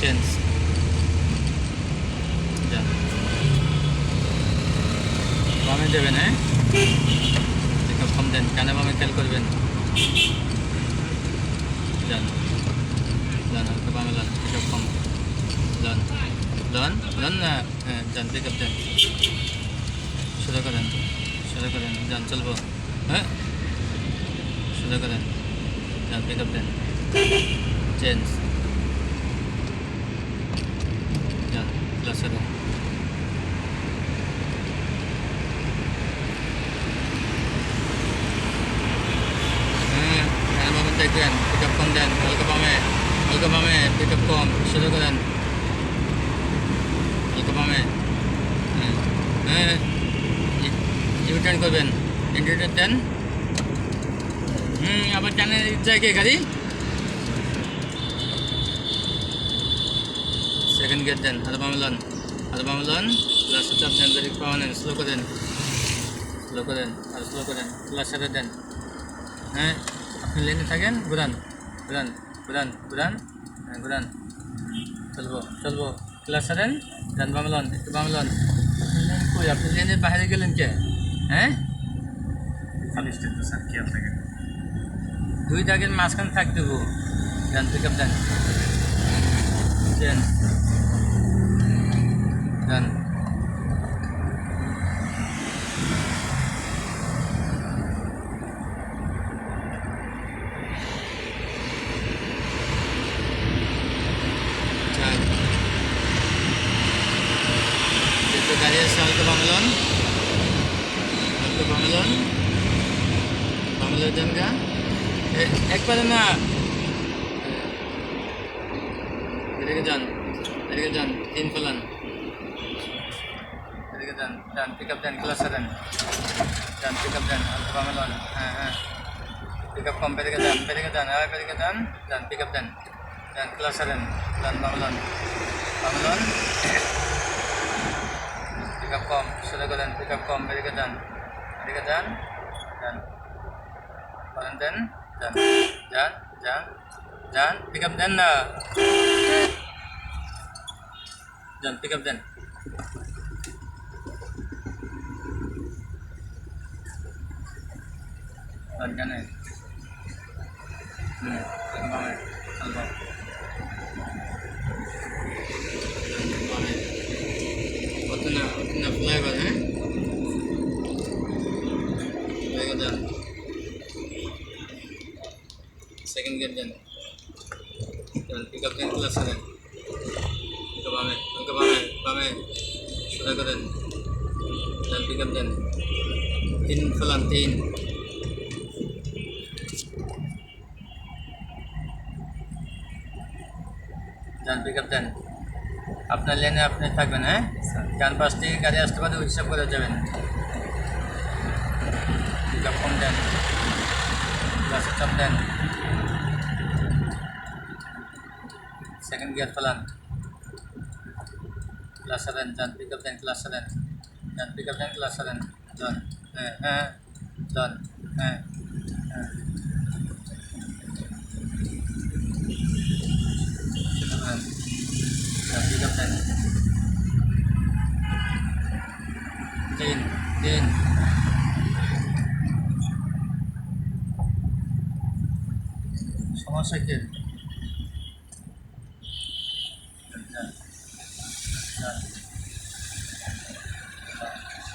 Change বামে দেবেন হ্যাঁ কম দেন কানে বামে খেয়াল করবেন যান যান কম লান লান লান না হ্যাঁ যান পিক আপ দেন সোজা করেন সোজা করেন যান চলবো হ্যাঁ সোজা করেন যান পিক আপ দেন চেঞ্জ হ্যাঁ হ্যাঁ দেখবেন পিক আপ কম দেন, হালকা বামে হালকা বামে পিক আপ কম সোজা করেন হালকা বামে হ্যাঁ হ্যাঁ ইউটার্ন করবেন। ইন্ডিকেটার দেন। হুম, আবার টানে যায় কে, গাড়ি? সেকেন্ড গিয়ার দেন হাতে বামলন হাতে বামলন লাস্টে চাপ দেন ব্রেক পাওয়া নেন স্লো করেন স্লো করেন আর স্লো করেন ক্লাস সাথে দেন হ্যাঁ আপনি লেনে থাকেন? ঘুরান ঘুরান ঘুরান ঘুরান হ্যাঁ ঘুরান। চলবো চলবো। ক্লাস সারেন যান বামলন একটু বামলন আপনি লেন কই? আপনি লেনের বাইরে গেলেন কে? হ্যাঁ? স্যার খেয়াল থাকে দুই দাগের মাঝখানে থাক দেবো। যান পিক আপ দেন। দেন। বাংলন বাংলন বাংলা দেন গা। এ- একবারে না। এদিকে যান এদিকে যান, তিন ফেলান। এদিকে যান যান পিক আপ দেন ক্লাসে দেন যান পিক আপ দেন হালকা বাংলন হ্যাঁ হ্যাঁ পিক আপ কম পেদিকে যান পেদিকে যান হ্যাঁ পেদিকে যান যান পিক আপ দেন যান ক্লাসে দেন যান বাংলন বাংলন পিক আপ কম সোজা করেন পিক আপ কম এদিকে যান এদিকে যান যান করেন দেন যান যান যান যান পিক আপ দেন না যান পিক আপ দেন আর জানে হুম বামে চলবো বামে অত না অত না ফ্লাইওভার হ্যাঁ হয়ে যান সেকেন্ড গিয়ার দেন দেন পিক আপ দেন ক্লাসে দেন হালকা বামে হালকা বামে বামে সোজা করেন দেন পিক আপ দেন তিন ফেলান তিন যান পিক আপ দেন আপনার লেনে আপনি থাকবেন হ্যাঁ? ডান পাশ থেকে গাড়ি আসতে পারে ওই হিসাব করে যাবেন। পিক আপ কম দেন ক্লাসে চাপ দেন সেকেন্ড গিয়ার ফেলান ক্লাস দেন যান পিক আপ দেন ক্লাস দেন যান পিক আপ দেন ক্লাস দেন যান হ্যাঁ হ্যাঁ যান হ্যাঁ হ্যাঁ। যান পিক আপ দেন তিন তিন সমস্যা কি যান যান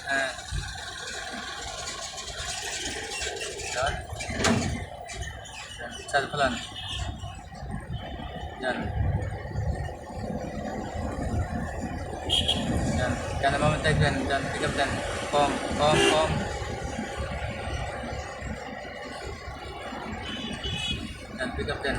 হ্যাঁ যান চার ফেলান যান যান কেন বামে দেখবেন যান পিক আপ দেন কম কম কম যান পিক আপ দেন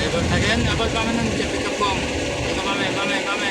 এবার থাকেন আবার বামে না নিচে পিক আপ কম এবার বামে বামে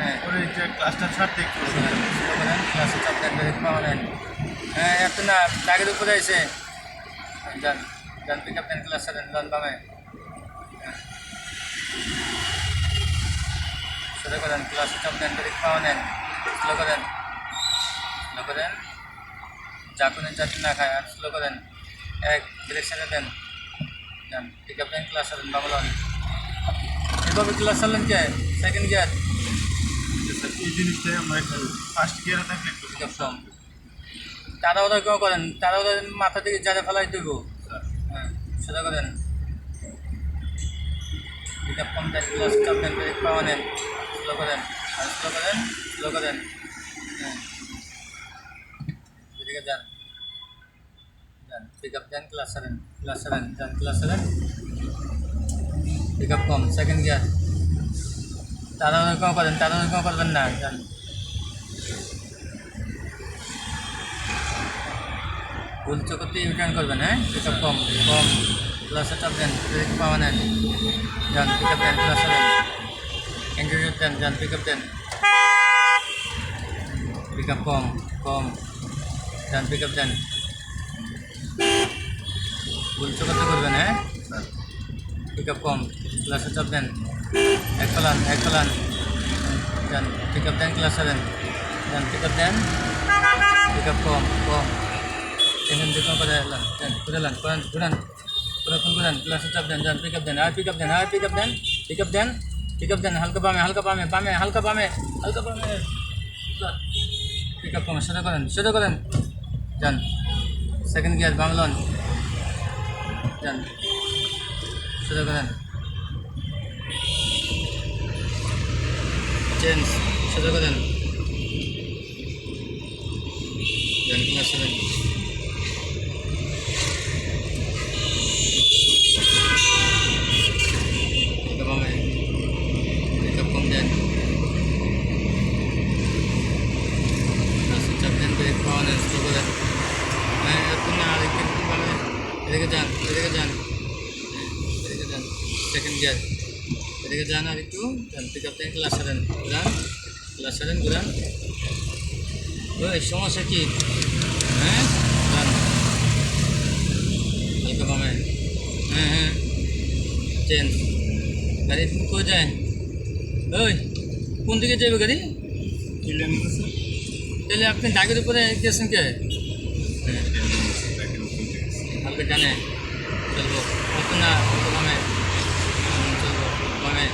হ্যাঁ ওর যে ক্লাসটা ছাড়তে একটু ক্লাসে চাপ দেন ব্রেক পাওয়া হ্যাঁ এত না টাগের উপরে এসে যান যান পিক আপ ক্লাস দেন যান বামে। স্লো করেন ক্লাসে চাপ দেন ব্রেক পাওয়া স্লো করেন। করেন। চাকুনের চাকরি না খায়, আর স্লো করেন। এক ডিরেকশনে দেন। যান পিক আপ দেন ক্লাস দেন বামলন এভাবে ক্লাস চালান কে? সেকেন্ড গিয়ার এই জিনিসটাই ফার্স্ট গিয়ারে থাকলে একটু একদম তারা ওরা কেউ করেন? তারা ওরা মাথা থেকে জারে ফেলাই দেব। হ্যাঁ সেটা করেন। দেন ক্লাস চাপ ব্রেক পাওয়া নেন। স্লো করেন। আর স্লো করেন স্লো করেন। হ্যাঁ। এদিকে যান। যান। পিকআপ দেন ক্লাস সেভেন ক্লাস সেভেন যান ক্লাস সেভেন পিকআপ কম। সেকেন্ড গিয়ার তারা ওরা কেউ করেন, তারা ওরা কেউ করবেন না যান ভুল চোখতে ইউটার্ন করবেন হ্যাঁ? পিকআপ কম কম ক্লাসে চাপ দেন ব্রেক পাওয়া নেন যান পিকআপ দেন ক্লাসে দেন ইন্টারভিউ দেন যান পিকআপ দেন পিকআপ কম কম। যান পিকআপ দেন ভুল চোখতে করবেন হ্যাঁ? স্যার পিকআপ কম ক্লাসে চাপ দেন যান ক্লাসে দেন যান পিকআপ দেন। পিকআপ কম কম। এখান থেকে করে এলাম দেন ঘুরালাম করেন ঘুরান পুরোক্ষণ ঘুরান ক্লাসে চাপ দেন যান পিকআপ দেন আর পিকআপ দেন আর পিকআপ দেন পিকআপ দেন পিকআপ দেন হালকা বামে হালকা বামে বামে হালকা বামে হালকা বামে। পিকআপ কমে সোজা করেন সোজা করেন। যান সেকেন্ড গিয়ার বাংলন যান সোজা করেন চেঞ্জ সোজা করেন। যান ক্লাসে দেন Pick up kami dyan. Nasa chat din, break pa ako ng slow ko dyan. Ay, ito na, alikit ko kami. Pwede ka dyan, pwede ka dyan. Eh, Pwede dyan, alik ko. Dyan, pick up din, class rin. Gulan? Class rin, gulan? Uy, সমস্যা কি? হ্যাঁ? গুলান হালকা কমে। হ্যাঁ হ্যাঁ। Change গাড়ি কোথায় যায়? ওই কোন দিকে যাবে গাড়ি? তাহলে আপনি ডাকের উপরে গেছেন কে? হ্যাঁ, হালকা টানে চলবো। অত না অত বামে হুম, চলবো বামে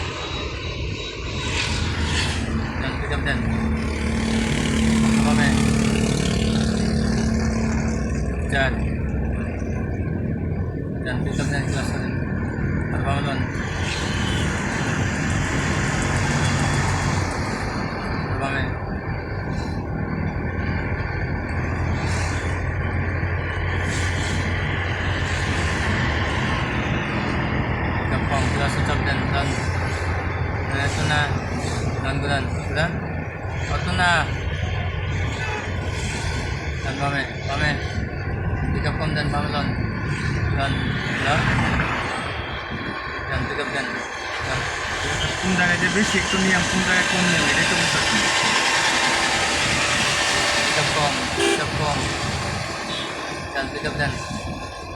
ডান পিক আপ দেন বামে চার ডান pick up pom dan bamelon dan bulan dan tiga dan dan কোন জায়গায় যে বেশি একটু নিয়ম কোন জায়গায় কম নিয়ম এটাই তো বুঝতে পারছি না। tiga pom tiga pom dan tiga dan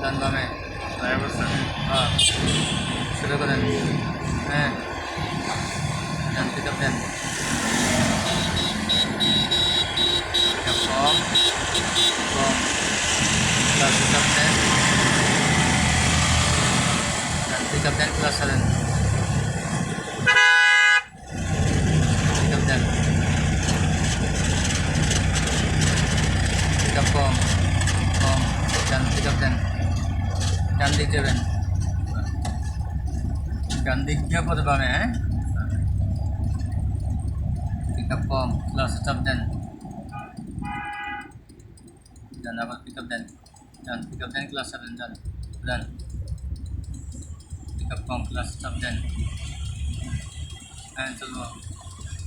dan bame driver sir ah sudah kalian eh dan tiga dan tiga tiga pom pom dan tiga dan ডান দিক যাবেন ডান দিক দিয়ে পরে পাবে হ্যাঁ পিক আপ কম ক্লাসে চাপ দেন যান আবার পিক আপ দেন যান পিক আপ দেন ক্লাসে দেন যান যান পিক আপ কম ক্লাসে চাপ দেন হ্যাঁ চলবো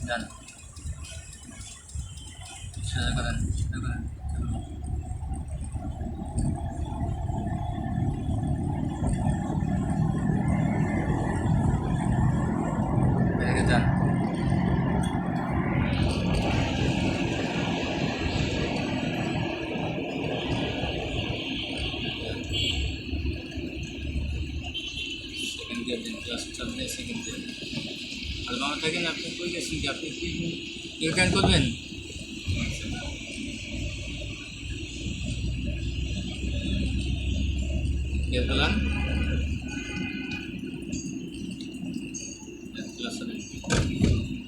যান সোজা করেন সোজা করেন চলবো গিয়ার ক্লাস চাপ দেন আর বামে থাকেন আপনি কই গেছেন কি? আপনি কি ইউটার্ন করবেন?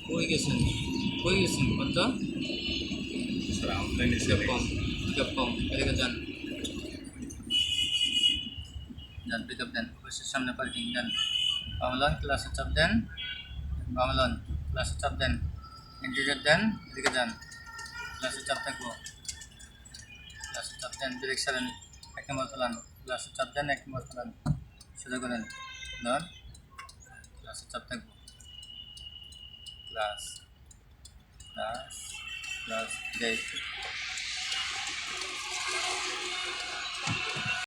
কই গেছেন? কই গেছেন? কত? কম কম। এদিকে যান। যান পিকআপ দেন। সামনে পার্কিং দেন বামলন ক্লাসে চাপ দেন বামলন ক্লাসে চাপ দেন ইন্টিরিয়ার দেন এদিকে যান। ক্লাসে চাপ থাকব ক্লাসে চাপ দেন ব্রেক সারেন, এক নম্বর ফেলান। ক্লাসে চাপ দেন এক নম্বর ফেলান। সোজা করেন। ধর। ক্লাসে চাপ থাকব ক্লাস ক্লাস ক্লাস ব্রেক